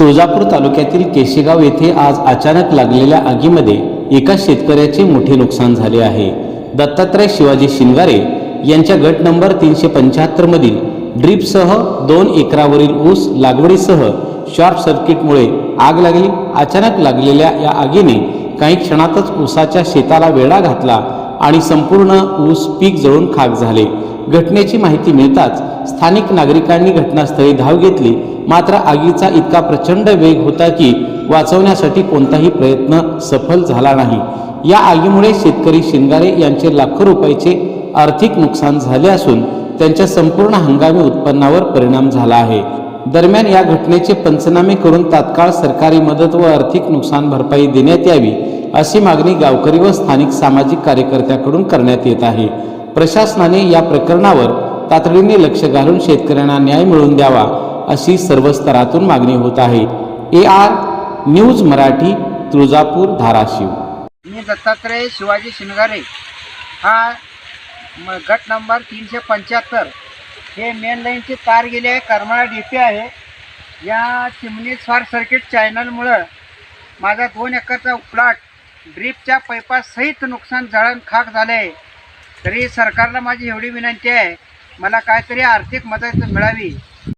तुळजापूर तालुक्यातील केशेगाव येथे आज अचानक लागलेल्या आगीमध्ये एका शेतकऱ्याचे मोठे नुकसान झाले आहे. दत्तात्रय शिवाजी शिंगारे यांच्या गट नंबर तीनशे पंच्याहत्तरमधील ड्रीपसह दोन एकरावरील ऊस लागवडीसह शॉर्ट सर्किटमुळे आग लागली. अचानक लागलेल्या या आगीने काही क्षणातच ऊसाच्या शेताला वेढा घातला. आणि संपूर्ण ऊस पीक जळून खाक झाले. घटनेची माहिती मिळताच स्थानिक नागरिकांनी घटनास्थळी धाव घेतली. मात्र आगीचा इतका प्रचंड वेग होता की वाचवण्यासाठी कोणताही प्रयत्न सफल झाला नाही. या आगीमुळे शेतकरी शिंगारे यांचे लाखो रुपयाचे आर्थिक नुकसान झाले असून त्यांच्या संपूर्ण हंगामी उत्पन्नावर परिणाम झाला आहे. दरम्यान या घटनेचे पंचनामे करून तात्काळ सरकारी मदत व आर्थिक नुकसान भरपाई देण्यात यावी अशी मागणी गावकरी व स्थानिक सामाजिक कार्यकर्त्याकडून करण्यात येत आहे. प्रशासनाने या प्रकरणावर तातडीने लक्ष घालून शेतकऱ्यांना न्याय मिळवून द्यावा अशी सर्व स्तरातून मागणी होत आहे. A R news Marathi Tuljapur Dharashiv. मी दत्तात्रय शिवाजी शिंगारे. हा म गट नंबर तीनशे पंच्याहत्तर. हे मेन लाईनची तार गेली आहे करमाळा डी पी आहे. या चिमणी शॉर्ट सर्किट चॅनलमुळं माझा दोन एकरचा प्लॉट ड्रीपच्या पैपासहित नुकसान जळण खाक झालं. आहे तरी सरकारला माझी एवढी विनंती आहे मला काहीतरी आर्थिक मदत मिळावी.